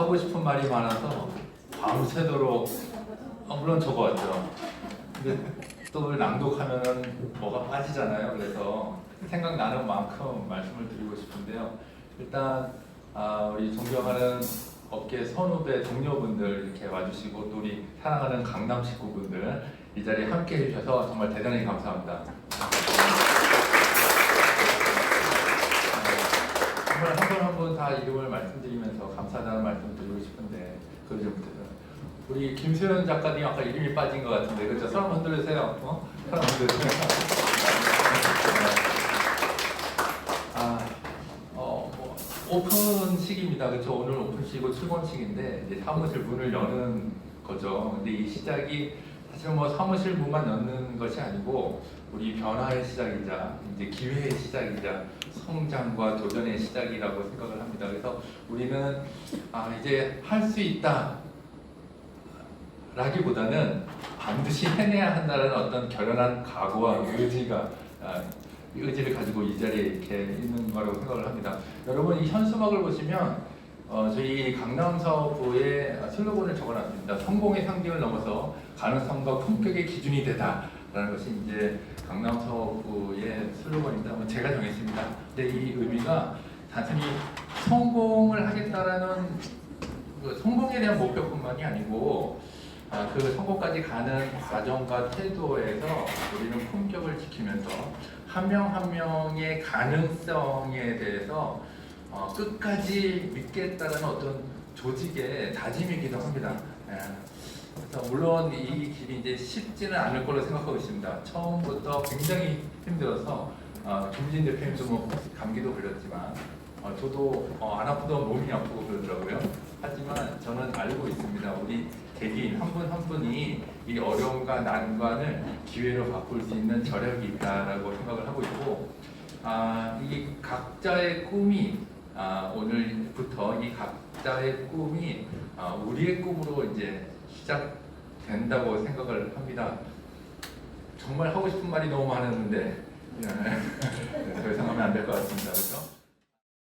하고 싶은 말이 많아서 밤새도록 아, 물론 적어왔죠. 근데 또 낭독하면은 뭐가 빠지잖아요. 그래서 생각나는 만큼 말씀을 드리고 싶은데요. 일단 아, 우리 존경하는 업계 선후배 동료분들 이렇게 와주시고 또 우리 사랑하는 강남 식구분들 이 자리에 함께 해주셔서 정말 대단히 감사합니다. 정말 한 다 이름을 말씀드리면서 감사하다는 말씀 드리고 싶은데 그러지 못해서 우리 김수현 작가님 아까 이름이 빠진 것 같은데 그렇죠? 사람 흔들으세요. 어? 사람 흔들으세요. 아, 어, 뭐, 오픈식입니다. 그렇죠? 오늘 오픈식이고 출범식인데 이제 사무실 문을 여는 거죠. 근데 이 시작이 사실 뭐 사무실 문만 여는 것이 아니고 우리 변화의 시작이자 이제 기회의 시작이자 성장과 도전의 시작이라고 생각을 합니다. 그래서 우리는 아, 이제 할 수 있다. 라기보다는 반드시 해내야 한다는 어떤 결연한 각오와 의지가 아, 이 의지를 가지고 이 자리에 이렇게 있는 거라고 생각을 합니다. 여러분 이 현수막을 보시면 어, 저희 강남 사업부의 슬로건을 적어놨습니다. 성공의 상징을 넘어서 가능성과 품격의 기준이 되다라는 것이 이제 강남 사업부의 슬로건입니다. 뭐 제가 정했습니다. 근데 이 의미가 단순히 성공을 하겠다라는 그 성공에 대한 목표뿐만이 아니고 아, 그 성공까지 가는 과정과 태도에서 우리는 품격을 지키면서 한 명한 명의 가능성에 대해서 어, 끝까지 믿겠다는 어떤 조직의 다짐이기도 합니다. 예. 그래서 물론 이 길이 이제 쉽지는 않을 거로 생각하고 있습니다. 처음부터 굉장히 힘들어서 어, 김진 대표님도 뭐 감기도 걸렸지만 어, 저도 어, 안 아프던 몸이 아프고 그러더라고요. 하지만 저는 알고 있습니다. 우리 개개인 한 분 한 분이 이 어려움과 난관을 기회로 바꿀 수 있는 저력이 있다라고 생각을 하고 있고 아, 이 각자의 꿈이 아, 오늘부터 이 각자의 꿈이 아, 우리의 꿈으로 이제 시작된다고 생각을 합니다. 정말 하고 싶은 말이 너무 많았는데 예, 더 이상 하면 안 될 것 같습니다. 그렇죠?